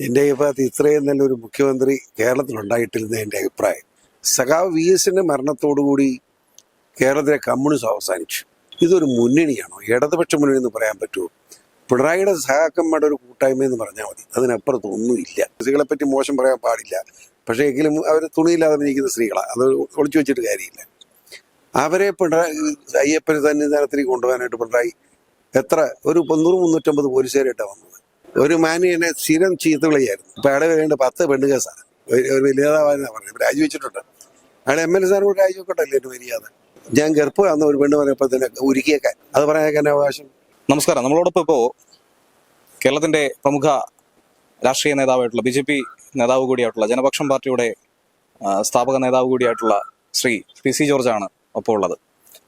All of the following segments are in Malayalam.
എന്റെ അഭിപ്രായത്തിൽ ഇത്രയും നല്ലൊരു മുഖ്യമന്ത്രി കേരളത്തിലുണ്ടായിട്ടില്ലെന്ന് എന്റെ അഭിപ്രായം. സഖാവ് വി എസിന്റെ മരണത്തോടുകൂടി കേരളത്തിലെ കമ്മ്യൂണിസം അവസാനിച്ചു. ഇതൊരു മുന്നണിയാണോ? ഇടതുപക്ഷ മുന്നണി എന്ന് പറയാൻ പറ്റുമോ? പിണറായിയുടെ സഹാക്കന്മാരുടെ ഒരു കൂട്ടായ്മ എന്ന് പറഞ്ഞാൽ മതി. അതിനപ്പുറത്ത് സ്ത്രീകളെ പറ്റി മോശം പറയാൻ പാടില്ല. പക്ഷേ എങ്കിലും അവർ തുണിയില്ലാതെ ജീവിക്കുന്ന സ്ത്രീകളാണ് അത് ഒളിച്ചു വെച്ചിട്ട് കാര്യമില്ല. അവരെ പിണറായി അയ്യപ്പന് സന്നിധാനത്തിലേക്ക് കൊണ്ടുപോകാനായിട്ട് പിണറായി എത്ര? ഒരു നൂറ് മുന്നൂറ്റമ്പത് പോലീസുകാരായിട്ടാണ് വന്നത്. ഒരു മാനിയനെ സ്ഥിരം ചീത്തവിളിയായിരുന്നു ഇപ്പൊ അയാളെ വരേണ്ട പത്ത് പെണ്ണ് കേസാണ് ഒരു വലിയ പറഞ്ഞു പറഞ്ഞത്. രാജിവെച്ചിട്ടുണ്ട്. അയാൾ എം എൽ എ സാറിനോട് രാജിവെക്കട്ടല്ലേ എന്റെ മര്യാദ? ഞാൻ ഗർഭമാണെന്ന് ഒരു പെണ്ണ് പറഞ്ഞപ്പോൾ തന്നെ ഉരുക്കിയേക്കാൻ അത് പറയാൻ അവകാശം? നമസ്കാരം. നമ്മളോടൊപ്പം ഇപ്പോ കേരളത്തിന്റെ പ്രമുഖ രാഷ്ട്രീയ നേതാവായിട്ടുള്ള ബി ജെ പി നേതാവ് കൂടിയായിട്ടുള്ള ജനപക്ഷം പാർട്ടിയുടെ സ്ഥാപക നേതാവ് കൂടിയായിട്ടുള്ള ശ്രീ പി സി ജോർജാണ് ഒപ്പം ഉള്ളത്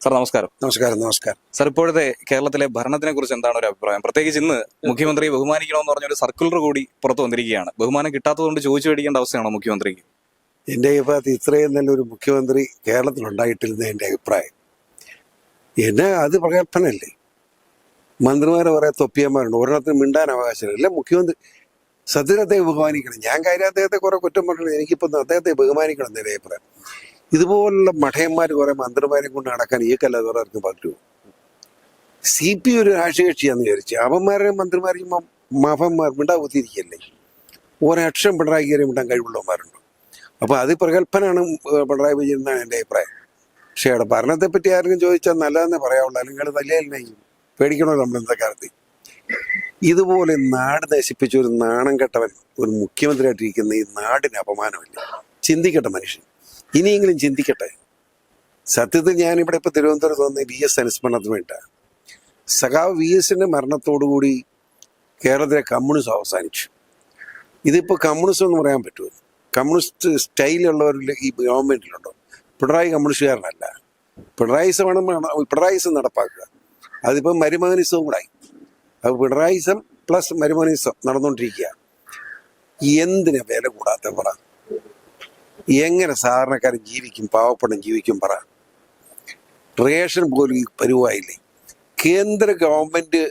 സാർ നമസ്കാരം. നമസ്കാരം നമസ്കാരം. സാർ ഇപ്പോഴത്തെ കേരളത്തിലെ ഭരണത്തിനെ കുറിച്ച് എന്താണ് ഒരു അഭിപ്രായം? പ്രത്യേകിച്ച് ഇന്ന് മുഖ്യമന്ത്രിയെ ബഹുമാനിക്കണമെന്ന് പറഞ്ഞ ഒരു സർക്കുലർ കൂടി പുറത്തു വന്നിരിക്കുകയാണ്. ബഹുമാനം കിട്ടാത്തതുകൊണ്ട് ചോദിച്ചു മേടിക്കേണ്ട അവസ്ഥയാണോ മുഖ്യമന്ത്രിക്ക്? എന്റെ അഭിപ്രായത്തിൽ ഇത്രയും നല്ലൊരു മുഖ്യമന്ത്രി കേരളത്തിൽ കേരളത്തിലുണ്ടായിട്ടില്ലെന്ന് എന്റെ അഭിപ്രായം. എന്നെ അത് പ്രകല്പനല്ലേ മന്ത്രിമാരെ കുറെ തൊപ്പിയന്മാരുണ്ട്. ഒരെണ്ണത്തിന് മിണ്ടാൻ അവകാശമില്ല. മുഖ്യമന്ത്രി സത്യത്തെ ബഹുമാനിക്കണം. ഞാൻ കാര്യം അദ്ദേഹത്തെ കുറെ കുറ്റം പറഞ്ഞു എനിക്കിപ്പോൾ അദ്ദേഹത്തെ ബഹുമാനിക്കണം എന്നെ അഭിപ്രായം. ഇതുപോലുള്ള മഠയന്മാർ കുറെ മന്ത്രിമാരെ കൊണ്ട് നടക്കാൻ ഈ കല്ലാതെ പറ്റുമോ സി പി ഒരു രാഷ്ട്രീയ കക്ഷിയാന്ന് വിചാരിച്ചു അവന്മാരെ മന്ത്രിമാരെയും മഫന്മാർ മിണ്ടാ കുത്തിയിരിക്കല്ലേ ഒരക്ഷരം പിണറായി കയറി മിണ്ടാൻ കഴിവുള്ളവന്മാരുണ്ട്. അപ്പൊ അത് പ്രഗത്ഭനാണ് പിണറായി വിജയൻ എന്നാണ് എന്റെ അഭിപ്രായം. പക്ഷേ അവിടെ ഭരണത്തെ പറ്റി ആരെങ്കിലും ചോദിച്ചാൽ നല്ലതെന്നേ പറയാവുള്ളൂ. അല്ലെങ്കിൽ തല്ലിയാലിനെ പേടിക്കണോ നമ്മൾ ഇന്നത്തെ കാലത്ത്. ഇതുപോലെ നാട് നശിപ്പിച്ച ഒരു നാണം കെട്ടവൻ ഒരു മുഖ്യമന്ത്രിയായിട്ടിരിക്കുന്ന ഈ നാടിന് അപമാനമില്ല. ചിന്തിക്കട്ടെ മനുഷ്യൻ. ഇനിയെങ്കിലും ചിന്തിക്കട്ടെ. സത്യത്തിൽ ഞാനിവിടെ ഇപ്പോൾ തിരുവനന്തപുരത്ത് വന്ന വി എസ് അനുസ്മരണത്തിന് വേണ്ടിയിട്ടാണ് സഖാവ് വി എസിന്റെ മരണത്തോടുകൂടി കേരളത്തിലെ കമ്മ്യൂണിസം അവസാനിച്ചു. ഇതിപ്പോൾ കമ്മ്യൂണിസം എന്ന് പറയാൻ പറ്റുമോ? കമ്മ്യൂണിസ്റ്റ് സ്റ്റൈലുള്ളവരിൽ ഈ ഗവൺമെന്റിലുണ്ടോ പിണറായി കമ്മ്യൂണിസ്റ്റുകാരനല്ല. പിണറായിസമാണ് പിണറായിസം നടപ്പാക്കുക. അതിപ്പോ മരുമകനിസവും കൂടായി. അത് പിണറായിസം പ്ലസ് മരുമകനിസം നടന്നുകൊണ്ടിരിക്കുക. എന്തിനാ വില കൂടാത്ത പറ എങ്ങനെ സാധാരണക്കാരൻ ജീവിക്കും പാവപ്പെട്ടൻ ജീവിക്കും പറ. റേഷൻ പോലും പരുവായില്ലേ? കേന്ദ്ര ഗവൺമെന്റ്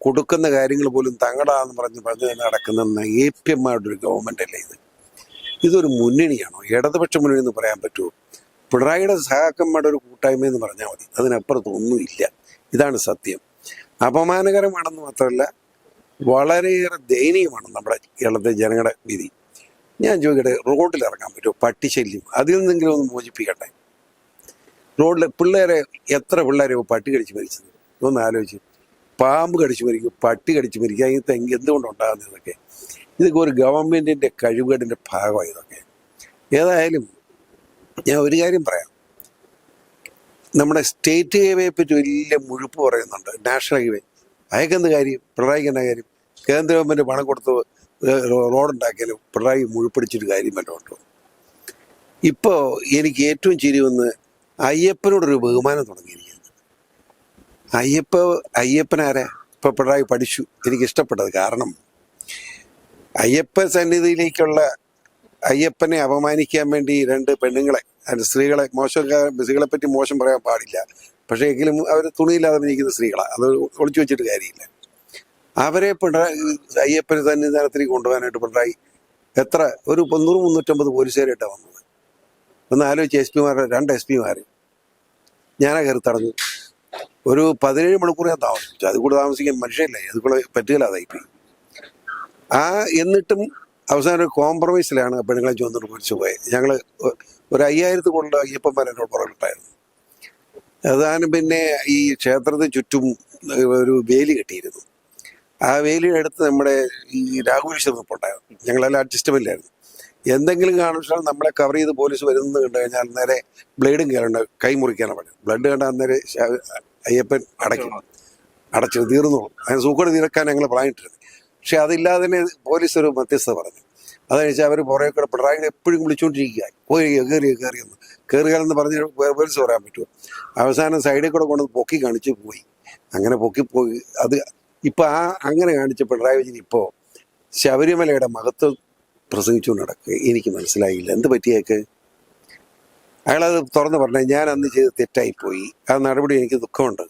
കൊടുക്കുന്ന കാര്യങ്ങൾ പോലും തങ്ങടാന്ന് പറഞ്ഞ് പറഞ്ഞു നടക്കുന്ന എ പി ഏപ്യന്മാരുടെ ഒരു ഗവൺമെന്റ് അല്ലേ ഇത്? ഇതൊരു മുന്നണിയാണോ? ഇടതുപക്ഷ മുന്നണി എന്ന് പറയാൻ പറ്റുമോ? പിണറായിയുടെ സഹാക്കന്മാരുടെ ഒരു കൂട്ടായ്മ എന്ന് പറഞ്ഞാൽ മതി. അതിനപ്പുറത്ത് ഒന്നുമില്ല. ഇതാണ് സത്യം. അപമാനകരമാണെന്ന് മാത്രമല്ല വളരെയേറെ ദയനീയമാണ് നമ്മുടെ കേരളത്തിലെ ജനങ്ങളുടെ വിധി. ഞാൻ ചോദിക്കട്ടെ റോഡിൽ ഇറങ്ങാൻ പറ്റുമോ? പട്ടിശല്യം. അതിൽ നിന്നെങ്കിലും ഒന്ന് മോചിപ്പിക്കട്ടെ. റോഡിൽ പിള്ളേരെ എത്ര പിള്ളേരെ പട്ടി കടിച്ച് മരിച്ചത്? ഒന്ന് ആലോചിച്ച്. പാമ്പ് കടിച്ച് മരിക്കും പട്ടി കടിച്ച് മരിക്കുക ഇങ്ങനത്തെ എന്തുകൊണ്ടുണ്ടാകുന്നത് ഇതൊക്കെ? ഇതൊക്കെ ഒരു ഗവൺമെന്റിന്റെ കഴിവുകേടിന്റെ ഭാഗമായി ഇതൊക്കെ. ഏതായാലും ഞാൻ ഒരു കാര്യം പറയാം. നമ്മുടെ സ്റ്റേറ്റ് ഹൈവേയെ പറ്റി വലിയ മുഴുപ്പ് പറയുന്നുണ്ട്. National highway. അയക്കെന്ത് കാര്യം? പിണറായിക്ക് കാര്യം? കേന്ദ്ര ഗവൺമെന്റ് പണം കൊടുത്ത് റോഡുണ്ടാക്കിയാലും പിണറായി മുഴുപ്പിടിച്ചൊരു കാര്യം വല്ലതും ഉണ്ടോ ഇപ്പോൾ എനിക്ക് ഏറ്റവും ചിരി വന്ന് അയ്യപ്പനോടൊരു ബഹുമാനം തുടങ്ങിയിരിക്കുന്നത്. അയ്യപ്പ അയ്യപ്പനാരാ ഇപ്പോൾ പിണറായി പഠിച്ചു. എനിക്ക് ഇഷ്ടപ്പെട്ടത് കാരണം അയ്യപ്പ സന്നിധിയിലേക്കുള്ള അയ്യപ്പനെ അപമാനിക്കാൻ വേണ്ടി രണ്ട് പെണ്ണുങ്ങളെ സ്ത്രീകളെ മോശം സ്ത്രീകളെ പറ്റി മോശം പറയാൻ പാടില്ല. പക്ഷേ എങ്കിലും അവർ തുണിയില്ലാതെ ഇരിക്കുന്ന സ്ത്രീകളാണ് അത് ഒളിച്ചു വെച്ചിട്ട് കാര്യമില്ല. അവരെ പിണറായി അയ്യപ്പൻ സന്നിധാനത്തിലേക്ക് കൊണ്ടുപോകാനായിട്ട് പിണറായി എത്ര? ഒരു നൂറ് മുന്നൂറ്റമ്പത് പോലീസുകാരായിട്ടാണ് വന്നത്. ഒന്ന് ആലോചിച്ച് എസ് പിമാരുടെ രണ്ട് എസ് പിമാർ ഞാനാ കയറി തടഞ്ഞു. ഒരു പതിനേഴ് മണിക്കൂർ ഞാൻ താമസിച്ചു. അത് കൂടെ താമസിക്കാൻ മനുഷ്യല്ലേ അത് കൂടെ പറ്റുകയില്ല അതായി ആ എന്നിട്ടും അവസാനം ഒരു കോംപ്രമൈസിലാണ് പെണ്ണുങ്ങളെ ചുവന്നിട്ട് കുറിച്ച് പോയത്. ഞങ്ങൾ ഒരു അയ്യായിരത്തി കൂടുതൽ അയ്യപ്പന്മാർ എന്നോട് പുറകിട്ടായിരുന്നു അതാണ് പിന്നെ ഈ ക്ഷേത്രത്തിന് ചുറ്റും ഒരു വേലി കെട്ടിയിരുന്നു. ആ വേലിയുടെ അടുത്ത് നമ്മുടെ ഈ രാഹുൽ ഉണ്ടായിരുന്നു ഞങ്ങളെല്ലാം അഡ്ജസ്റ്റബിളിലായിരുന്നു എന്തെങ്കിലും കാണിച്ചാൽ നമ്മളെ കവർ ചെയ്ത് പോലീസ് വരുന്നത് കണ്ടു കഴിഞ്ഞാൽ നേരെ ബ്ലേഡും കയറുണ്ട് കൈ മുറിക്കാനാണ് പറഞ്ഞത് ബ്ലഡ് കണ്ട അന്നേരം അയ്യപ്പൻ അടയ്ക്കും. അടച്ചു തീർന്നു അതിന് സൂക്കട് തീർക്കാൻ ഞങ്ങൾ പറഞ്ഞിട്ടിരുന്നു പക്ഷെ അതില്ലാതെ തന്നെ പോലീസ് ഒരു മധ്യസ്ഥത പറഞ്ഞു. അതെന്ന് വെച്ചാൽ അവർ പുറകെ കൂടെ പിണറായി എപ്പോഴും വിളിച്ചുകൊണ്ടിരിക്കുക പോയി കയറി കയറിയെന്ന് കയറുകയെന്ന് പറഞ്ഞ് പോലീസ് പറയാൻ പറ്റുമോ? അവസാനം സൈഡിൽ കൂടെ കൊണ്ട് പൊക്കി കാണിച്ച് പോയി. അങ്ങനെ പൊക്കി പോയി. അത് ഇപ്പൊ ആ അങ്ങനെ കാണിച്ച പിണറായി വിജയൻ ഇപ്പോ ശബരിമലയുടെ മഹത്വം പ്രസംഗിച്ചുകൊണ്ട് നടക്കുക എനിക്ക് മനസ്സിലായില്ല. എന്ത് പറ്റിയേക്ക് അയാളത് തുറന്നു പറഞ്ഞു ഞാൻ അന്ന് ചെയ്ത് തെറ്റായിപ്പോയി. ആ നടപടി എനിക്ക് ദുഃഖമുണ്ട്.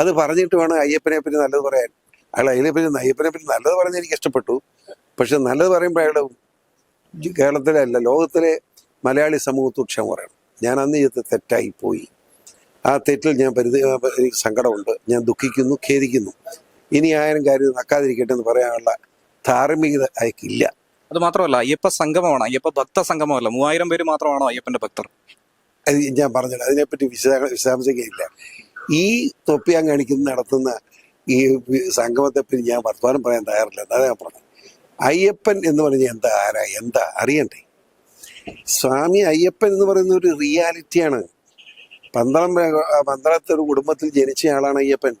അത് പറഞ്ഞിട്ട് വേണം അയ്യപ്പനെ പറ്റി നല്ലത് പറയാൻ. അയാൾ അതിനെ പറ്റി അയ്യപ്പനെ പറ്റി നല്ലത് പറഞ്ഞ് എനിക്ക് ഇഷ്ടപ്പെട്ടു. പക്ഷെ നല്ലത് പറയുമ്പോൾ അയാൾ കേരളത്തിലെ അല്ല ലോകത്തിലെ മലയാളി സമൂഹത്തോട് ക്ഷമ പറയണം. ഞാൻ അന്ന് ചെയ്ത് തെറ്റായിപ്പോയി. ആ തെറ്റിൽ ഞാൻ പരിധി എനിക്ക് സങ്കടമുണ്ട്. ഞാൻ ദുഃഖിക്കുന്നു ഖേദിക്കുന്നു. ഇനി ആരും കാര്യം നക്കാതിരിക്കട്ടെ എന്ന് പറയാനുള്ള ധാർമ്മികത അയക്കില്ല അത് മാത്രമല്ല അയ്യപ്പ സംഗമമാണ്. അയ്യപ്പ ഭക്ത സംഗമമല്ല. മൂവായിരം പേര് മാത്രമാണോ അയ്യപ്പന്റെ ഭക്തർ? അത് ഞാൻ പറഞ്ഞത് അതിനെപ്പറ്റി വിശദ വിശദാംശിക്കില്ല ഈ തൊപ്പിയാൻ കാണിക്കുന്ന നടത്തുന്ന ഈ സംഗമത്തെപ്പറ്റി ഞാൻ വർത്തമാനം പറയാൻ തയ്യാറില്ല. എന്താ ഞാൻ പറഞ്ഞത്. അയ്യപ്പൻ എന്ന് പറഞ്ഞ എന്താ? ആരാ? എന്താ? അറിയണ്ടേ? സ്വാമി അയ്യപ്പൻ എന്ന് പറയുന്ന ഒരു റിയാലിറ്റിയാണ്. പന്തളം പന്ത്രണ്ടത്തെ ഒരു കുടുംബത്തിൽ ജനിച്ച ആളാണ് അയ്യപ്പൻ.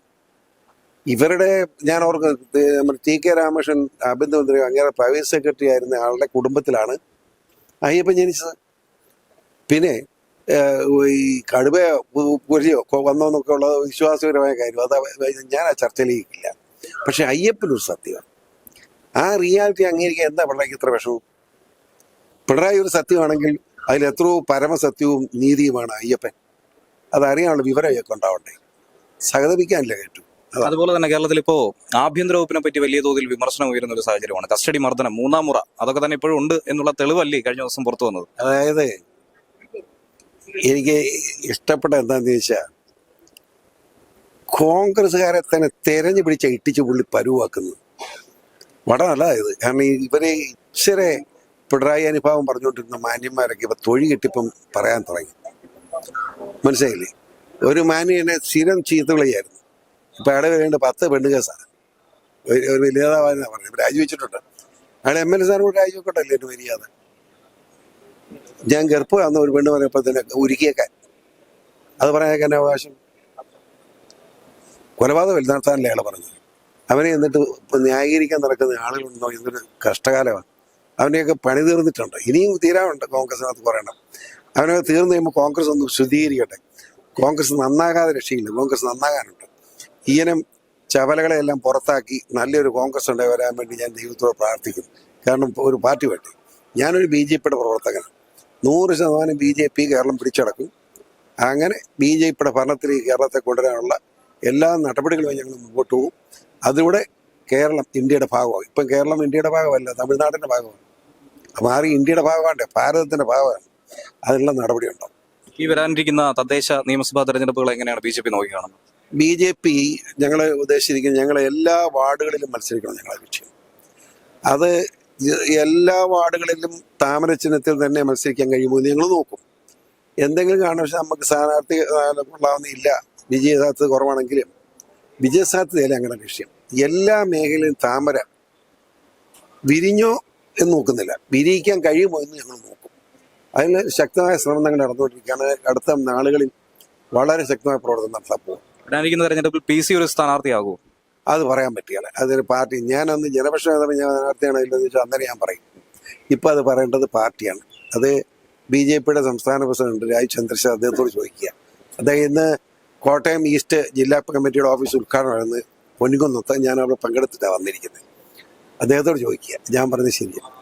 ഇവരുടെ ഞാൻ നമ്മുടെ ടി കെ രാമകൃഷ്ണൻ ആഭ്യന്തരമന്ത്രി അങ്ങനെ പ്രൈവറ്റ് സെക്രട്ടറി ആയിരുന്ന ആളുടെ കുടുംബത്തിലാണ് അയ്യപ്പൻ ജനിച്ചത്. പിന്നെ ഈ കടുവ പുലിയോ വന്നോന്നൊക്കെ ഉള്ള വിശ്വാസപരമായ കാര്യം. അത് ഞാൻ ആ ചർച്ചയിലേക്കില്ല. പക്ഷെ അയ്യപ്പനൊരു സത്യമാണ് ആ റിയാലിറ്റി അംഗീകരിക്കാൻ എന്താ പിണറായിക്ക് ഇത്ര വിഷമം? പിണറായി ഒരു സത്യമാണെങ്കിൽ അതിൽ എത്രയോ പരമസത്യവും നീതിയുമാണ് അയ്യപ്പൻ. അതറിയാനുള്ള വിവരം അയ്യൊക്കെ ഉണ്ടാവണ്ടേ സഹതപിക്കാനില്ല കേട്ടു. അതുപോലെ തന്നെ കേരളത്തിൽ ഇപ്പോ ആഭ്യന്തര വകുപ്പിനെ പറ്റി വലിയ തോതിൽ വിമർശനം ഉയരുന്ന ഒരു സാഹചര്യമാണ്. കസ്റ്റഡി മർദ്ദനം മൂന്നാം മുറ അതൊക്കെ തന്നെ ഇപ്പോഴും ഉണ്ട് എന്നുള്ള തെളിവല്ലേ കഴിഞ്ഞ ദിവസം പുറത്തു വന്നത്? അതായത് എനിക്ക് ഇഷ്ടപ്പെട്ട എന്താന്ന് ചോദിച്ചാൽ കോൺഗ്രസ്സുകാരെ തന്നെ തെരഞ്ഞു പിടിച്ച ഇട്ടിച്ച് പുള്ളി പരുവാക്കുന്നത് വളരെ നല്ലതായത്. കാരണം ഇവരെ ഇച്ചിരി പിണറായി അനുഭാവം പറഞ്ഞുകൊണ്ടിരുന്ന മാന്യന്മാരൊക്കെ ഇപ്പൊ തൊഴി കിട്ടിപ്പം പറയാൻ തുടങ്ങി. മനസ്സിലായില്ലേ? ഒരു മാന്യനെ സ്ഥിരം ചീത്തവിളിയായിരുന്നു ഇപ്പൊ അയാളെ വേണ്ട പത്ത് പെണ്ണ് കേസാണ് ഒരു വലിയ നേതാവാണെന്നാ പറഞ്ഞത് രാജിവെച്ചിട്ടുണ്ട്. അയാൾ എം എൽ എ സാറിനോട് രാജിവെക്കട്ടല്ലേ എന്റെ മര്യാദ? ഞാൻ ഗർഭമാണെന്ന് ഒരു പെണ്ണ് പറഞ്ഞപ്പോൾ തന്നെ ഉരുക്കിയേക്കാൻ അത് പറയാൻ അവകാശം? കൊലപാതകം നടത്താനല്ലേ അയാൾ പറഞ്ഞത്. അവനെ എന്നിട്ട് ന്യായീകരിക്കാൻ നടക്കുന്ന ആളുകളുണ്ടോ എന്നൊരു കഷ്ടകാലമാണ്. അവനെയൊക്കെ പണി തീർന്നിട്ടുണ്ട്. ഇനിയും തീരാറുണ്ട് കോൺഗ്രസിനകത്ത് പറയണം. അവനെ തീർന്നു കഴിയുമ്പോൾ കോൺഗ്രസ് ഒന്ന് ശുദ്ധീകരിക്കട്ടെ. കോൺഗ്രസ് നന്നാകാതെ രക്ഷയില്ല. കോൺഗ്രസ് നന്നാകാനുണ്ട്. ഈയനം ചവലകളെല്ലാം പുറത്താക്കി നല്ലൊരു കോൺഗ്രസ് ഉണ്ടായി വരാൻ വേണ്ടി ഞാൻ ദൈവത്തോട് പ്രാർത്ഥിക്കുന്നു. കാരണം ഒരു പാർട്ടി വേണ്ടി? ഞാനൊരു ബി ജെ പിയുടെ പ്രവർത്തകനാണ്. നൂറ് ശതമാനം ബി ജെ പി കേരളം പിടിച്ചടക്കും. അങ്ങനെ ബി ജെ പിയുടെ ഭരണത്തിൽ കേരളത്തെ കൊണ്ടുവരാനുള്ള എല്ലാ നടപടികളും ഞങ്ങൾ മുമ്പോട്ട് പോകും. അതിലൂടെ കേരളം ഇന്ത്യയുടെ ഭാഗമാകും. ഇപ്പം കേരളം ഇന്ത്യയുടെ ഭാഗമല്ല തമിഴ്നാടിന്റെ ഭാഗമാണ്. മാറി ഇന്ത്യയുടെ ഭാഗമാണ് ഭാരതത്തിന്റെ ഭാഗമാണ്. അതിനുള്ള നടപടി ഉണ്ടാവും ഈ വരാനിരിക്കുന്ന തദ്ദേശ നിയമസഭാ തെരഞ്ഞെടുപ്പുകൾ എങ്ങനെയാണ് ബി ജെ പി നോക്കിക്കാണുന്നത്? ബി ജെ പി ഞങ്ങൾ ഉദ്ദേശിച്ചിരിക്കുന്നത് ഞങ്ങൾ എല്ലാ വാർഡുകളിലും മത്സരിക്കണം ഞങ്ങളുടെ ലക്ഷ്യം അത് എല്ലാ വാർഡുകളിലും താമര ചിഹ്നത്തിൽ തന്നെ മത്സരിക്കാൻ കഴിയുമോ ഞങ്ങൾ നോക്കും. എന്തെങ്കിലും കാരണവശാൽ നമുക്ക് സ്ഥാനാർത്ഥി കൊള്ളാവുന്നില്ല കൊള്ളാവുന്നില്ല വിജയസാധ്യത കുറവാണെങ്കിലും വിജയസാധ്യതയല്ല ഞങ്ങളുടെ ലക്ഷ്യം. എല്ലാ മേഖലയിലും താമര വിരിഞ്ഞോ എന്ന് നോക്കുന്നില്ല. വിരിയിക്കാൻ കഴിയുമോ എന്ന് ഞങ്ങൾ നോക്കും. അതിന് ശക്തമായ ശ്രമം ഞങ്ങൾ നടന്നുകൊണ്ടിരിക്കുകയാണ്. അടുത്ത നാളുകളിൽ വളരെ ശക്തമായ പ്രവർത്തനം നടത്താൻ പോകും. വരാനിരിക്കുന്ന തെരഞ്ഞെടുപ്പിൽ പി സി ഒരു സ്ഥാനാർത്ഥിയാകുമോ അത് പറയാൻ പറ്റിയല്ല അതൊരു പാർട്ടി. ഞാനന്ന് ജനപക്ഷ നേതാവ് ഞാൻ സ്ഥാനാർത്ഥിയാണോ ഇല്ലെന്ന് ചോദിച്ചാൽ അന്നേരം ഞാൻ പറയും. ഇപ്പം അത് പറയേണ്ടത് പാർട്ടിയാണ്. അത് ബി ജെ പിയുടെ സംസ്ഥാന പ്രസിഡന്റ് രാജ് ചന്ദ്രശേഖർ അദ്ദേഹത്തോട് ചോദിക്കുക. അദ്ദേഹം ഇന്ന് കോട്ടയം ഈസ്റ്റ് ജില്ലാ കമ്മിറ്റിയുടെ ഓഫീസ് ഉദ്ഘാടനമായിരുന്നു. പൊന്നിക്കുന്നത്ത് ഞാൻ അവിടെ പങ്കെടുത്തിട്ടാണ് വന്നിരിക്കുന്നത്. അദ്ദേഹത്തോട് ചോദിക്കുക. ഞാൻ പറഞ്ഞത് ശരിയാണ്.